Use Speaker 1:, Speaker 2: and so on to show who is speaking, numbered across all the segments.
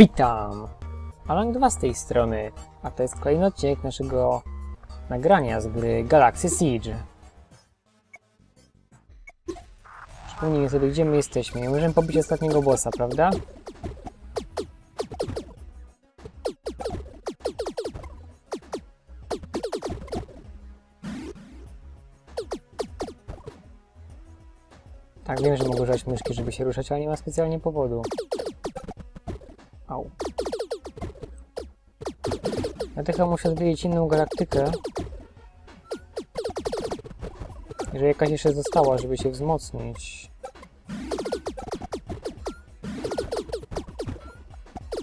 Speaker 1: Witam! Alan 2 z tej strony, a to jest kolejny odcinek naszego nagrania z gry Galaxy Siege. Przypomnijmy sobie, gdzie my jesteśmy. Nie możemy pobić ostatniego bossa, prawda? Tak, wiem, że mogę używać myszki, żeby się ruszać, ale nie ma specjalnie powodu. Au. Ja tylko muszę zwiedzić inną galaktykę. Jeżeli jakaś jeszcze została, żeby się wzmocnić.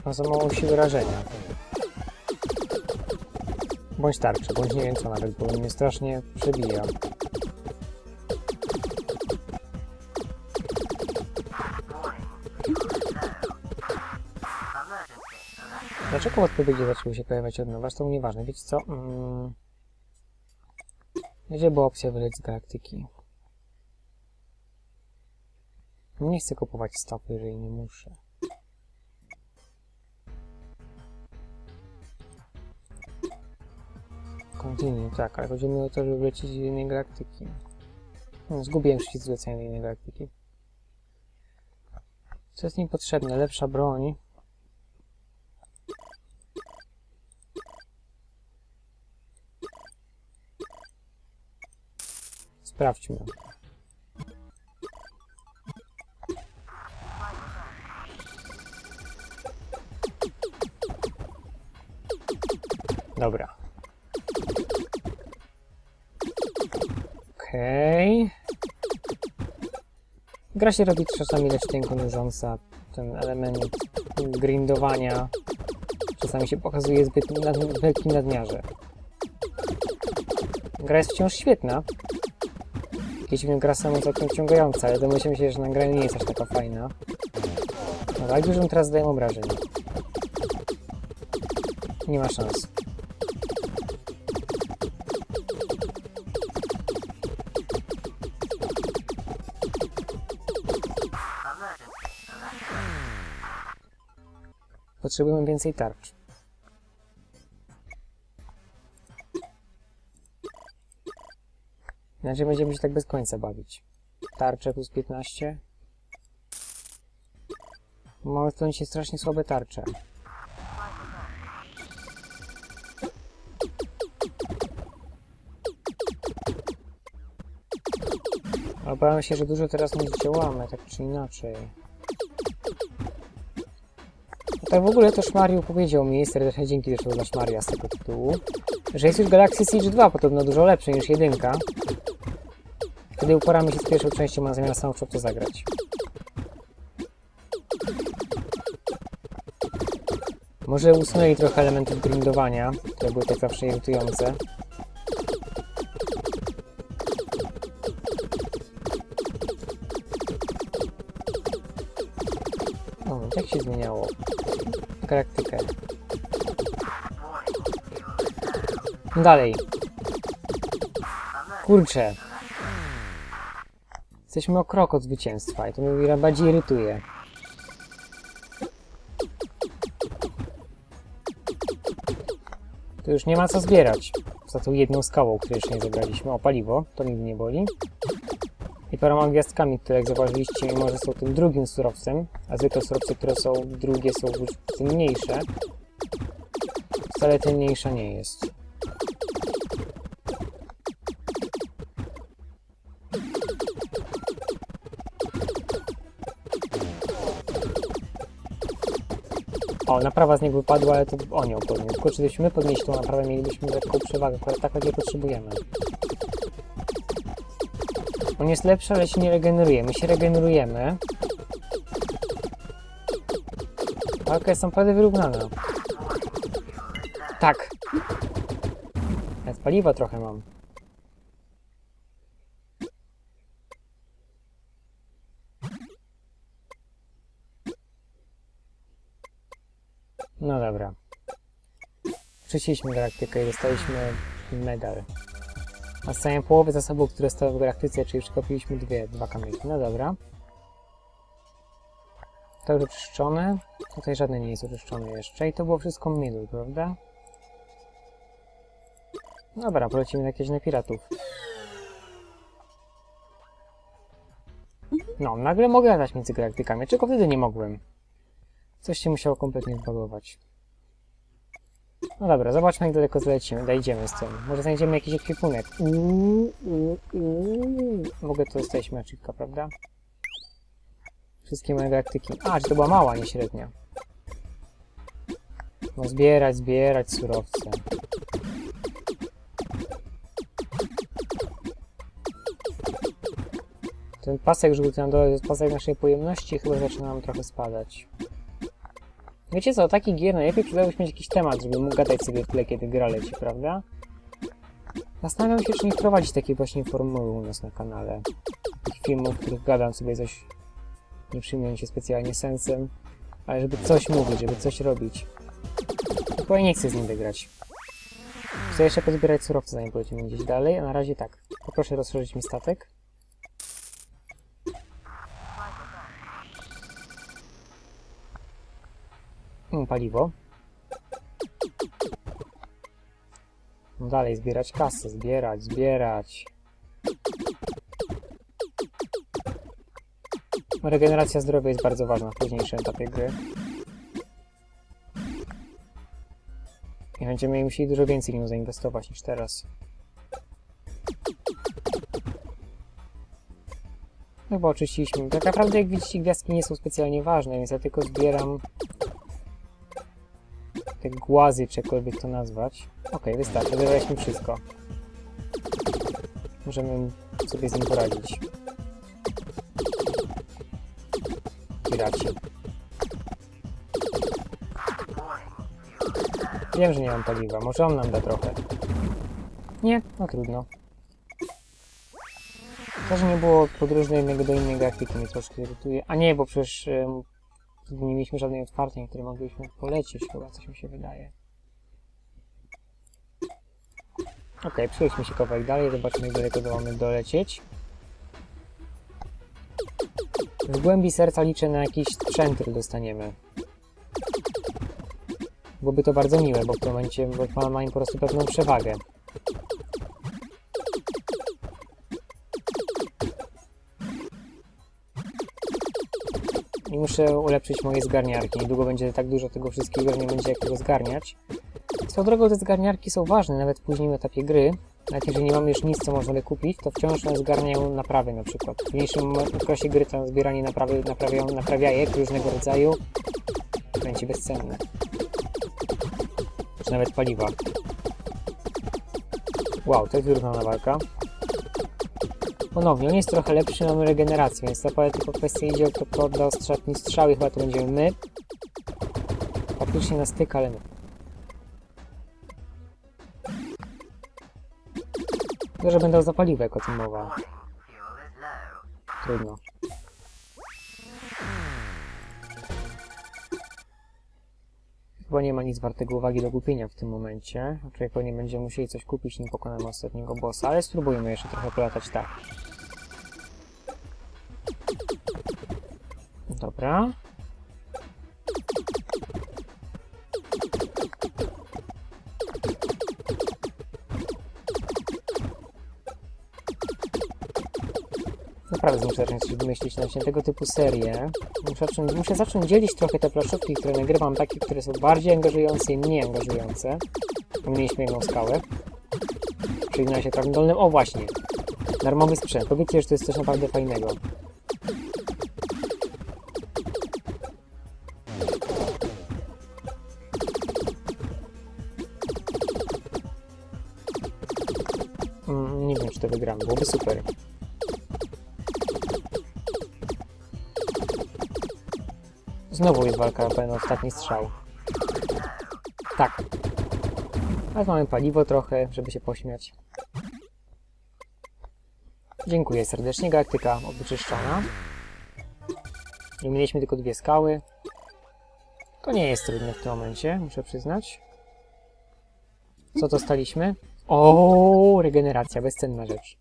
Speaker 1: Mam za mało siły rażenia. Bądź tarczy, bądź nie wiem co nawet, bo mnie strasznie przebija. Dlaczego odpowiedzi zaczęły się pojawiać od nowa? To nieważne. Wiecie co? Mm. Gdzie była opcja wyleć z galaktyki? Nie chcę kupować stopy, jeżeli nie muszę. Continue, tak, ale chodzi mi o to, żeby wlecieć z innej galaktyki. Hmm, zgubiłem przycisk zlecenia do innej galaktyki. Co jest mi potrzebne? Lepsza broń. Sprawdźmy. Dobra. Okej. Gra się robi czasami leciutko nużąca. Ten element grindowania czasami się pokazuje zbyt nad, wielkim nadmiarze. Gra jest wciąż świetna, Jeśli gra sama całkiem wciągająca, ale domyślam się, że nagranie nie jest aż taka fajna. No tak, już teraz zdaję obrażeń. Nie ma szans. Potrzebujemy więcej tarcz. Inaczej będziemy się tak bez końca bawić. Tarcze plus 15. Mamy w momencie strasznie słabe tarcze. Obawiam się, że dużo teraz nie zdziałamy, tak czy inaczej. A tak w ogóle to Szmariu powiedział mi, serdecznie dzięki też dla Szmaria z tego tytułu, że jest już Galaxy Siege 2, podobno dużo lepszy niż jedynka. Kiedy uporamy się z pierwszą częścią, mam zamiar samą w to zagrać. Może usunęli trochę elementów grindowania, które były tak zawsze irytujące. O, jak się zmieniało? Galaktykę. Dalej. Kurczę. Jesteśmy o krok od zwycięstwa i to mnie bardziej irytuje. Tu już nie ma co zbierać. Za tą jedną skałą, której jeszcze nie zebraliśmy. O, paliwo. To nigdy nie boli. I paroma gwiazdkami, które jak zauważyliście, mimo że są tym drugim surowcem, a zwykle surowce, które są drugie, są już cenniejsze, wcale cenniejsza nie jest. O, naprawa z niego wypadła, ale to on ją podniósł. Tylko gdybyśmy my podnieśli tą naprawę, mielibyśmy lekką przewagę, akurat tak, jej potrzebujemy. On jest lepszy, ale się nie regeneruje. My się regenerujemy. Walka jest naprawdę wyrównana. Tak. Nawet paliwa trochę mam. No dobra. Przeszliśmy galaktykę i dostaliśmy medal. A z całej połowy zasobów, które stały w galaktyce, czyli przekopiliśmy dwie, dwa kamyki. No dobra. To już czyszczone. Tutaj żadne nie jest uczyszczone jeszcze. I to było wszystko middle, prawda? Dobra, polecimy na jakieś na piratów. No, nagle mogę latać między galaktykami, czego wtedy nie mogłem. Coś się musiało kompletnie zbagować. No dobra, zobaczmy jak daleko zlecimy, dojdziemy z tym. Może znajdziemy jakiś ekwipunek. Uuu, uuu, uuu. W ogóle to jesteśmy achievka, prawda? Wszystkie moje galaktyki. A, czy to była mała, nie średnia. No zbierać, zbierać surowce. Ten pasek żółty na dole to jest pasek naszej pojemności chyba zaczyna nam trochę spadać. Wiecie co, taki gier najlepiej przydałbyś mieć jakiś temat, żeby mógł gadać sobie w tle, kiedy gra leci, prawda? Zastanawiam się, czy nie wprowadzić takiej właśnie formuły u nas na kanale. Takich filmów, w których gadam sobie coś, nie przyjmując się specjalnie sensem, ale żeby coś mówić, żeby coś robić. Chyba nie chcę z nim wygrać. Chcę jeszcze pozbierać surowce, zanim polecimy gdzieś dalej, a na razie tak. Poproszę rozszerzyć mi statek. Mm, paliwo. No dalej, zbierać kasę, zbierać, zbierać. Regeneracja zdrowia jest bardzo ważna w późniejszym etapie gry. I będziemy musieli dużo więcej nią zainwestować niż teraz. No bo oczyściliśmy. Tak naprawdę jak widzicie gwiazdki nie są specjalnie ważne, więc ja tylko zbieram te głazy, czy jakkolwiek to nazwać. Okej, wystarczy, zebraliśmy wszystko. Możemy sobie z nim poradzić. Piraci. Wiem, że nie mam paliwa. Może on nam da trochę. Nie? No trudno. To, że nie było podróży do innej grafiki mnie troszkę irytuje. A nie, bo przecież nie mieliśmy żadnej otwartej, której mogliśmy polecieć chyba, coś mi się wydaje. Okay, przejdźmy się kawałek dalej, zobaczmy jak daleko to mamy dolecieć. W głębi serca liczę na jakiś sprzęt, który dostaniemy. Byłoby to bardzo miłe, bo w tym momencie mamy po prostu pewną przewagę. Muszę ulepszyć moje zgarniarki. Niedługo będzie tak dużo tego wszystkiego, że nie będzie jak tego zgarniać. Swoją drogą te zgarniarki są ważne, nawet w etapie gry. Nawet jeżeli nie mamy już nic, co można by kupić, to wciąż one zgarniają naprawy na przykład. W późniejszym okresie gry to zbieranie naprawy, naprawiają, naprawiajek różnego rodzaju będzie bezcenne. Czy nawet paliwa. Wow, to jest wyrównana walka. Ponownie, on jest trochę lepszy, mamy regenerację, więc to tylko kwestia idzie kto odda ostatni strzał i chyba to będziemy my. Faktycznie na styk, ale my. Tylko, że będę zapalił, jak o tym mowa. Trudno. Chyba nie ma nic wartego uwagi do kupienia w tym momencie. Raczej pewnie będziemy musieli coś kupić, nim pokonamy ostatniego bossa, ale spróbujmy jeszcze trochę polatać tak. Dobra. Naprawdę muszę zacząć wymyślić na tego typu serie. Muszę zacząć, muszę zacząć dzielić trochę te plaszówki, które nagrywam, takie, które są bardziej angażujące i mniej angażujące. Mieliśmy jedną skałę. Przygnę się prawym dolnym. O właśnie! Darmowy sprzęt. Powiedzcie, że to jest coś naprawdę fajnego. Wygramy. Byłoby super. Znowu jest walka ten ostatni strzał. Tak. Teraz mamy paliwo trochę, żeby się pośmiać. Dziękuję serdecznie, galaktyka wyczyszczona. I mieliśmy tylko dwie skały. To nie jest trudne w tym momencie, muszę przyznać. Co dostaliśmy? O, regeneracja, bezcenna rzecz.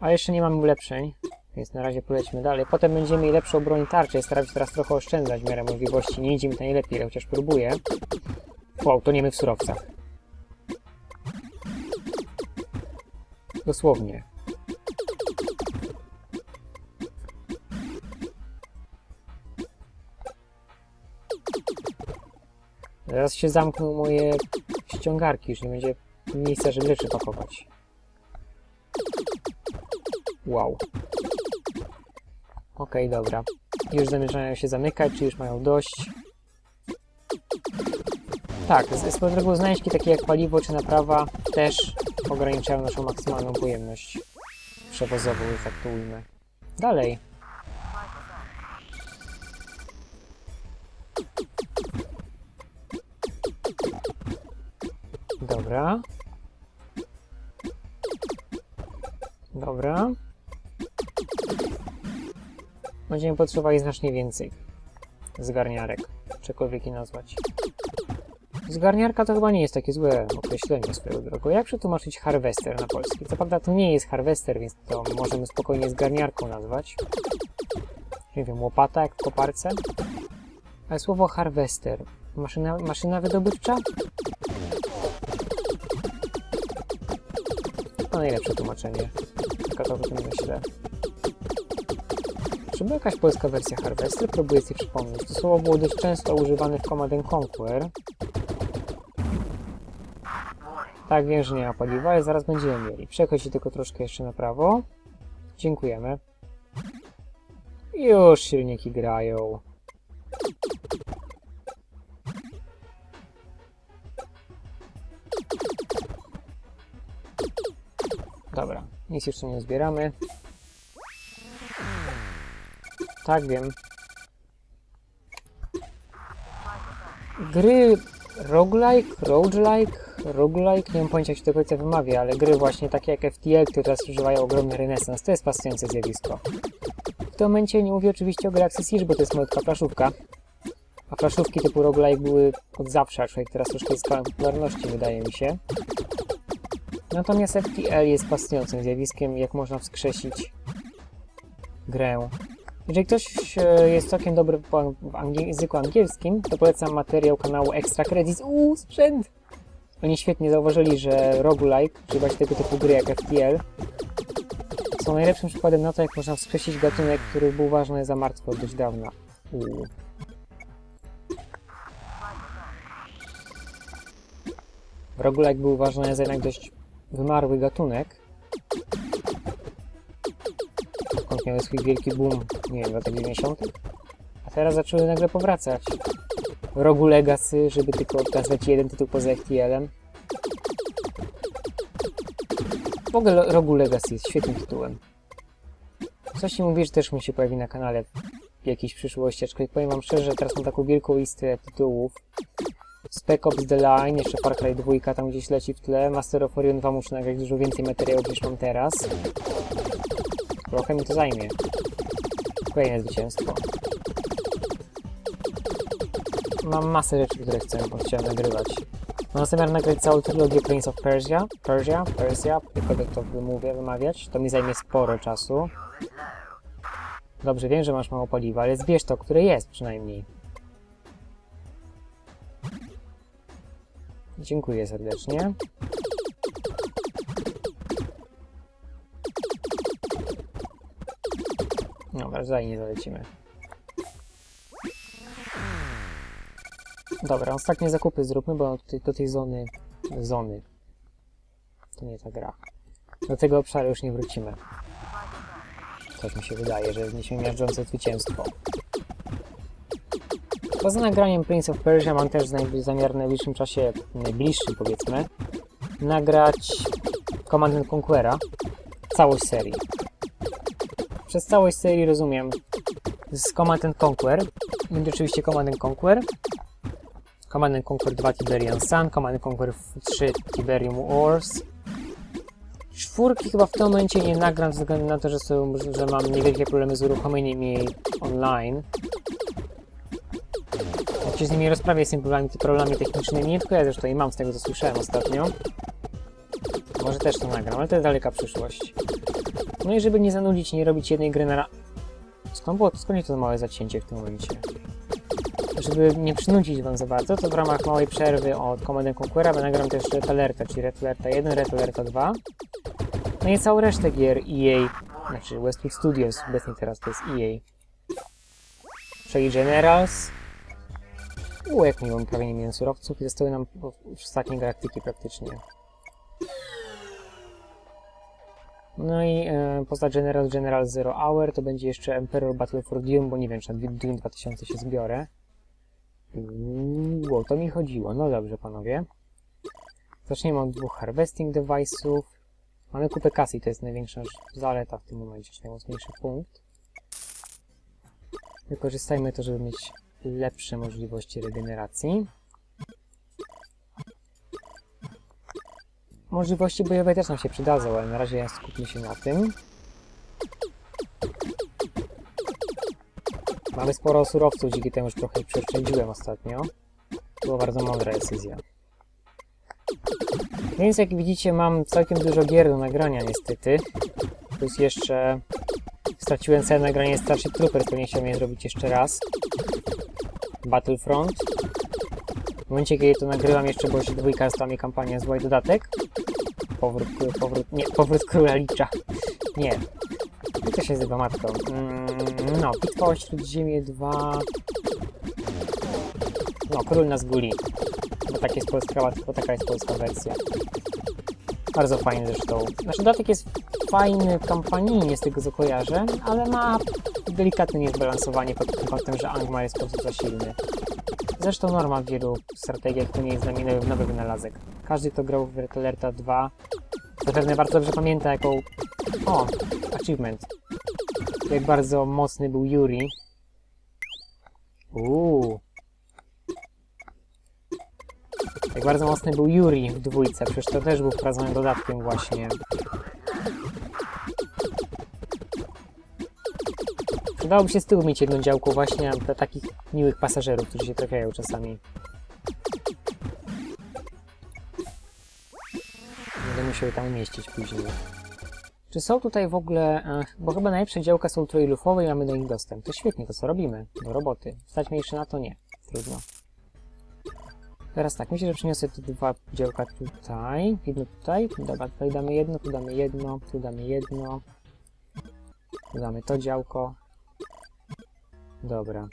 Speaker 1: Ale jeszcze nie mamy ulepszeń, Więc na razie polećmy dalej. Potem będziemy mieli lepszą broń tarczy. Staram się teraz trochę oszczędzać w miarę możliwości. Nie idzie mi to najlepiej, chociaż próbuję. Wow, to nie my w surowcach. Dosłownie. Zaraz się zamkną moje ściągarki, już nie będzie miejsca, żeby rzeczy pakować. Wow. Okej, dobra. Już zamierzają się zamykać, czy już mają dość? Tak, swoją drogą znajdźki takie jak paliwo czy naprawa też ograniczają naszą maksymalną pojemność przewozową, że tak to ujmę. Dalej. Dobra. Będziemy potrzebowali znacznie więcej zgarniarek, czegokolwiek je nazwać. Zgarniarka to chyba nie jest takie złe określenie swoją drogą. Jak przetłumaczyć harvester na polski? Co prawda to nie jest harvester, więc to możemy spokojnie zgarniarką nazwać. Nie wiem, łopata jak w koparce. Ale słowo harvester. Maszyna, maszyna wydobywcza? To najlepsze tłumaczenie. Tak o tym myślę. Czy jakaś polska wersja Harvester? Próbuję sobie przypomnieć. To słowo było dość często używane w Command and Conquer. Tak, wiem, że nie ma paliwa, ale zaraz będziemy mieli. Przechodźcie tylko troszkę jeszcze na prawo. Dziękujemy. Już silniki grają. Dobra, nic jeszcze nie zbieramy. Tak, wiem. Gry roguelike, roguelike, roguelike, nie mam pojęcia jak się do końca wymawia, ale gry właśnie takie jak FTL, które teraz używają ogromny renesans, to jest fascynujące zjawisko. W tym momencie nie mówię oczywiście o Galaxy Siege, bo to jest malutka flaszówka. A flaszówki typu roguelike były od zawsze, aczkolwiek teraz troszkę zyskałem popularności, wydaje mi się. Natomiast FTL jest fascynującym zjawiskiem, jak można wskrzesić grę. Jeżeli ktoś e, jest całkiem dobry w języku angielskim, to polecam materiał kanału Extra Credits. Uuu, sprzęt! Oni świetnie zauważyli, że roguelike, czyli właśnie tego typu gry jak FTL, są najlepszym przykładem na to, jak można wskrzesić gatunek, który był uważany za martwy od dość dawna. Uuu. Roguelike był uważany za jednak dość wymarły gatunek. Skąd miały swój wielki boom, nie wiem, w latach 90. A teraz zaczęły nagle powracać. Rogu Legacy, żeby tylko nazwać jeden tytuł poza FTL-em. W ogóle Rogu Legacy jest świetnym tytułem. Coś mi mówi, że też mi się pojawi na kanale w jakiejś przyszłości, aczkolwiek powiem wam szczerze, że teraz mam taką wielką listę tytułów. Spec Ops The Line, jeszcze Far Cry 2 tam gdzieś leci w tle, Master of Orion 2 muszę nagrać dużo więcej materiałów niż mam teraz. Trochę mi to zajmie. Kolejne zwycięstwo. Mam masę rzeczy, które chcę, chciałem nagrywać. Mam zamiar nagrać całą trylogię Prince of Persia, Persia, Persia, jakkolwiek to wymówię, wymawiać. To mi zajmie sporo czasu. Dobrze, wiem, że masz mało paliwa, ale zbierz to, które jest przynajmniej. Dziękuję serdecznie. Dalej nie zalecimy. Dobra, ostatnie zakupy zróbmy, bo do tej, zony... Zony. To nie ta gra. Do tego obszaru już nie wrócimy. Tak mi się wydaje, że wniesiemy miażdżące zwycięstwo. Poza nagraniem Prince of Persia mam też zamiar w najbliższym czasie, najbliższym powiedzmy, nagrać Command and Conquera, całość serii. Przez całość serii rozumiem z Command and Conquer, będzie oczywiście Command and Conquer, Command and Conquer 2 Tiberian Sun, Command and Conquer 3 Tiberium Wars. Czwórki chyba w tym momencie nie nagram ze względu na to, że, są, że mam niewielkie problemy z uruchomieniem jej online. Jak się z nimi rozprawię z tymi problemami, problemami technicznymi, nie tylko ja zresztą i mam z tego co słyszałem ostatnio. Może też to nagram, ale to jest daleka przyszłość. No i żeby nie zanudzić, nie robić jednej gry na... ra- Skąd było, to małe zacięcie w tym momencie? Żeby nie przynudzić wam za bardzo, to w ramach małej przerwy od Command Conquera nagram też Red Alerta, czyli Red Alerta 1, Red Alerta 2. No i całą resztę gier EA, znaczy Westwood Studios, obecnie teraz to jest EA. Czyli Generals. U, jak miło, prawie nie miałem surowców i zostały nam już ostatnie galaktyki praktycznie. No i e, poza General General Zero Hour to będzie jeszcze Emperor Battle for Dune, bo nie wiem, czy na Dune 2000 się zbiorę. Uuu, o to mi chodziło. No dobrze, panowie. Zaczniemy od dwóch harvesting device'ów. Mamy kupę kasy to jest największa zaleta w tym momencie, czy najmocniejszy punkt. Wykorzystajmy to, żeby mieć lepsze możliwości regeneracji. Możliwości bojowe też nam się przydadzą, ale na razie skupmy się na tym. Mamy sporo surowców, dzięki temu już trochę przeoszczędziłem ostatnio. Była bardzo mądra decyzja. Więc jak widzicie mam całkiem dużo gier do nagrania niestety. Plus jeszcze straciłem całe nagranie Starship Troopers, pewnie chciałbym je zrobić jeszcze raz. Battlefront. W momencie kiedy to nagrywam jeszcze, bo jeszcze dwójka dla mnie kampania zła i dodatek. Powrót, powrót, nie, powrót króla licza. Nie. To się nazywa matką? Mm, no, Bitwa o Śródziemie 2. No, Król nas guli. Bo, tak jest polska, bo taka jest polska wersja. Bardzo fajny zresztą. Nasz dodatek jest fajny kampanijnie z tego co kojarzę, ale ma delikatne niezbalansowanie pod tym kątem, że Angmar jest po prostu za silny. Zresztą norma w wielu strategiach to nie jest nowy, nowy wynalazek. Każdy, kto grał w Red Alerta 2 zapewne bardzo dobrze pamięta jaką... O! Achievement. Jak bardzo mocny był Yuri. Uuu. Jak bardzo mocny był Yuri w dwójce, przecież to też był wprowadzonym dodatkiem właśnie. Przydałoby się z tyłu mieć jedną działką właśnie dla takich miłych pasażerów, którzy się trafiają czasami. Będę musiał je tam umieścić później. Czy są tutaj w ogóle... e, Bo chyba najlepsze działka są trójlufowe i mamy do nich dostęp. To świetnie, to co robimy? Do roboty. Stać mnie jeszcze na to? Nie. Trudno. Teraz tak, myślę, że przyniosę te dwa działka tutaj. Jedno tutaj. Dobra, tutaj damy jedno, tu damy jedno, tu damy jedno. Tu damy to działko. Dobra.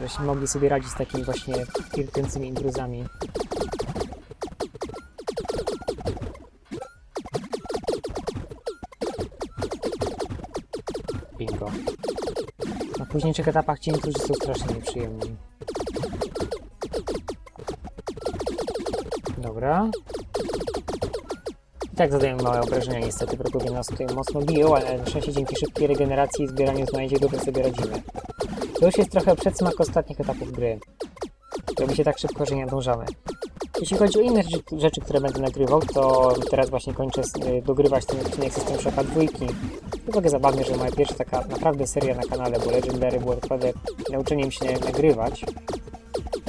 Speaker 1: Żeśmy mogli sobie radzić z takimi właśnie irkującymi intruzami. Późniejszych etapach ci intruzy są strasznie nieprzyjemni. Dobra. I tak zadają małe obrażenia niestety, wrogowie nas tutaj mocno biją, ale na szczęście dzięki szybkiej regeneracji i zbieraniu znajdzie dobrze sobie radzimy. To już jest trochę przedsmak ostatnich etapów gry. Robi się tak szybko, że nie nadążamy. Jeśli chodzi o inne rzeczy, które będę nagrywał, to teraz właśnie kończę y, dogrywać ten odcinek System Shocka 2. To trochę zabawne, że moja pierwsza taka naprawdę seria na kanale, bo Legendary było naprawdę nauczeniem się nagrywać.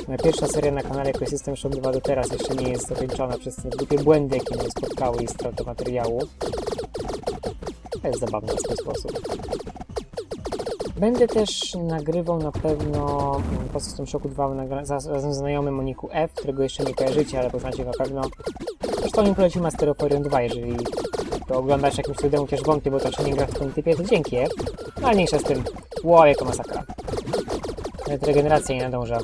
Speaker 1: Moja pierwsza seria na kanale jako System Shock 2 do teraz jeszcze nie jest zakończona przez te głupie błędy, jakie mnie spotkały i stratę materiału. To jest zabawne w swój sposób. Będę też nagrywał na pewno mm, po System Shocku 2 nagra- za- razem z znajomym o niku F, którego jeszcze nie kojarzycie, ale poznacie na pewno. Zresztą mi polecił Masteroporion 2, jeżeli to oglądasz jakimś cudem, chociaż wątpię, bo to jeszcze nie gra w tym typie, to dzięki F. No ale mniejsza z tym. Wow, jaka masakra. Nawet regeneracja nie nadąża.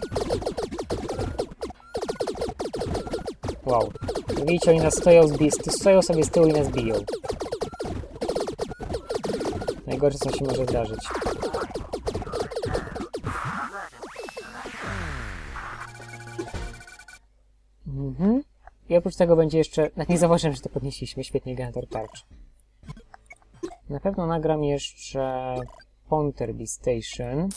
Speaker 1: Wow. Widzicie, oni nas stoją, stoją sobie z tyłu i nas biją. Najgorsze, co się może zdarzyć. Oprócz tego będzie jeszcze... Nawet nie zauważyłem, że to podnieśliśmy. Świetnie, generator tarcz. Na pewno nagram jeszcze Ponterby Station.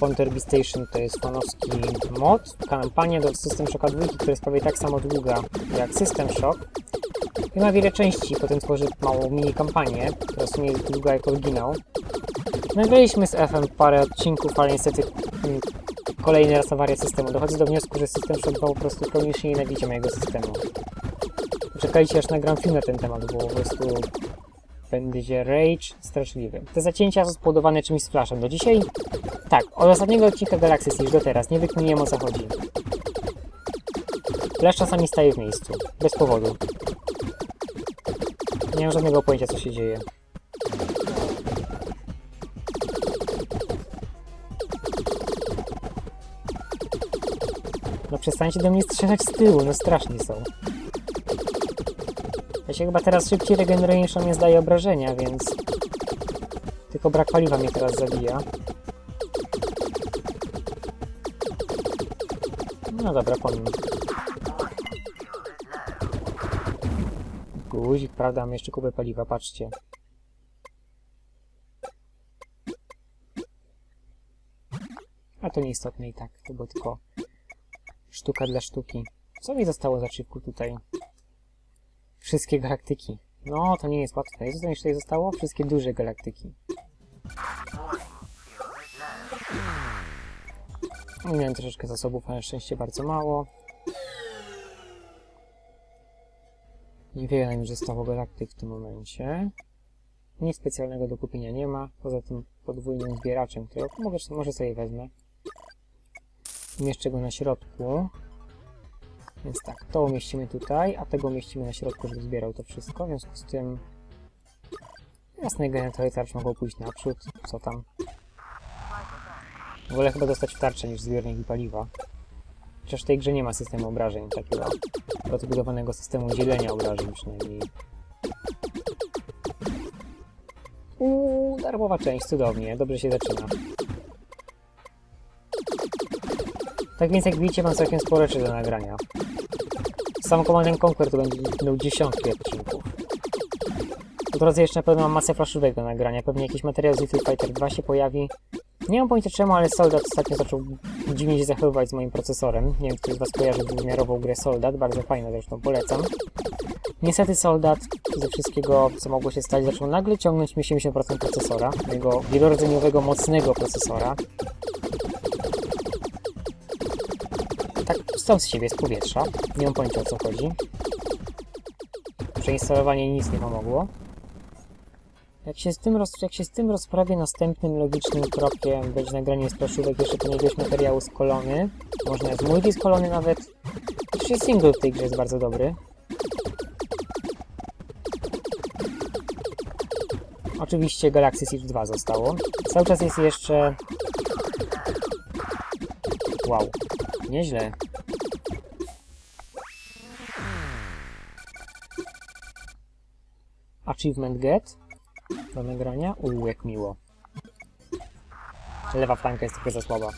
Speaker 1: Ponterby Station to jest fanowski mod. Kampania do System Shocka 2, która jest prawie tak samo długa jak System Shock. I ma wiele części, potem tworzy małą mini kampanię, która w sumie jest długa jak oryginał. Nagraliśmy z FM parę odcinków, ale niestety mm, kolejny raz awaria systemu. Dochodzę do wniosku, że system shotgun po prostu koniecznie nienawidzi mojego systemu. Czekajcie aż nagram film na ten temat, bo po prostu będzie rage straszliwy. Te zacięcia są spowodowane czymś z flashem. Do dzisiaj? Tak, od ostatniego odcinka Galaxy Siege do teraz nie wykminiłem o co chodzi. Flash czasami staje w miejscu. Bez powodu. Nie mam żadnego pojęcia co się dzieje. Przestańcie do mnie strzelać z tyłu, no straszni są. Ja się chyba teraz szybciej regeneruję niż on mnie zdaje obrażenia, więc... Tylko brak paliwa mnie teraz zabija. No dobra, po nim. Guzik, prawda? Mam jeszcze kubę paliwa, patrzcie. A to nieistotne i tak, to było tylko sztuka dla sztuki. Co mi zostało za szybku tutaj? Wszystkie galaktyki. No, to nie jest łatwe. Co jeszcze tutaj zostało? Wszystkie duże galaktyki. Miałem troszeczkę zasobów, ale szczęście bardzo mało. Niewiele już zostało galaktyk w tym momencie. Nic specjalnego do kupienia nie ma, poza tym podwójnym zbieraczem, którego może sobie wezmę. Umieszczę go na środku. Więc tak, to umieścimy tutaj, a tego umieścimy na środku, żeby zbierał to wszystko. W związku z tym... Jasne, generatory tarcz mogą pójść naprzód. Co tam? Wolę chyba dostać w tarczę niż zbiornik i paliwa. Chociaż w tej grze nie ma systemu obrażeń, takiego rozbudowanego systemu dzielenia obrażeń przynajmniej. Uuu, darmowa część, cudownie, dobrze się zaczyna. Tak więc jak widzicie mam całkiem sporo rzeczy do nagrania. Sam Command Conquer to będzie miał dziesiątki odcinków. Po drodze jeszcze na pewno mam masę flaszówek do nagrania, pewnie jakiś materiał z Little Fighter 2 się pojawi. Nie mam pojęcia czemu, ale Soldat ostatnio zaczął dziwnie się zachowywać z moim procesorem. Nie wiem, ktoś z Was kojarzy dwuwymiarową grę Soldat, bardzo fajna zresztą, polecam. Niestety Soldat ze wszystkiego, co mogło się stać, zaczął nagle ciągnąć mi 70% procesora, mojego wielorodzeniowej mocnego procesora. Stąd z siebie, z powietrza. Nie mam pojęcia o co chodzi. Przeinstalowanie nic nie pomogło. Jak się, z tym roz, jak się z tym rozprawię, następnym logicznym krokiem będzie nagranie z plaszówek jeszcze jakiegoś materiału z kolony. Można z multi z kolony nawet. Jeszcze single w tej grze jest bardzo dobry. Oczywiście Galaxy Siege 2 zostało. Cały czas jest jeszcze... Wow, nieźle. Achievement Get do nagrania. Uuu, jak miło. Lewa flanka jest trochę za słaba.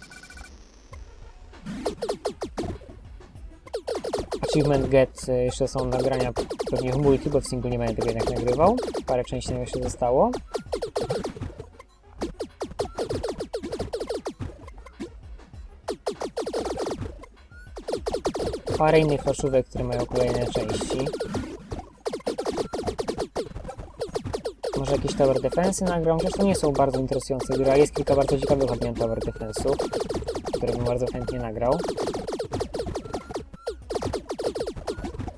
Speaker 1: Achievement Get e, jeszcze są nagrania pewnie w multi, bo w single nie będę tego jednak nagrywał. Parę części nam jeszcze zostało. Parę innych flaszówek, które mają kolejne części. Może jakieś Tower Defense nagram, chociaż to nie są bardzo interesujące gry, a jest kilka bardzo ciekawych odmian Tower Defense'ów, które bym bardzo chętnie nagrał.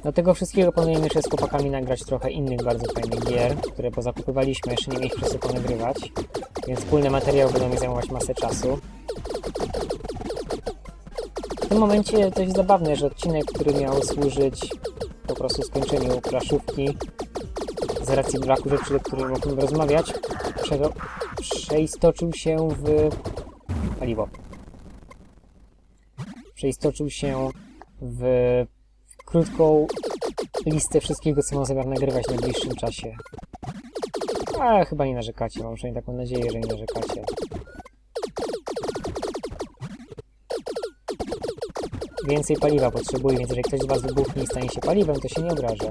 Speaker 1: Do tego wszystkiego planujemy jeszcze z chłopakami nagrać trochę innych bardzo fajnych gier, które pozakupywaliśmy, jeszcze nie mieliśmy czasu ponagrywać, więc wspólne materiały będą mi zajmować masę czasu. W tym momencie dość zabawne, że odcinek, który miał służyć po prostu skończeniu plaszówki, z racji braku rzeczy, o których mogliśmy rozmawiać, prze przeistoczył się w paliwo. Przeistoczył się w krótką listę wszystkiego, co mam zamiar nagrywać w najbliższym czasie. A chyba nie narzekacie, mam przynajmniej taką nadzieję, że nie narzekacie. Więcej paliwa potrzebuję, więc jeżeli ktoś z Was wybuchnie i stanie się paliwem, to się nie obraża.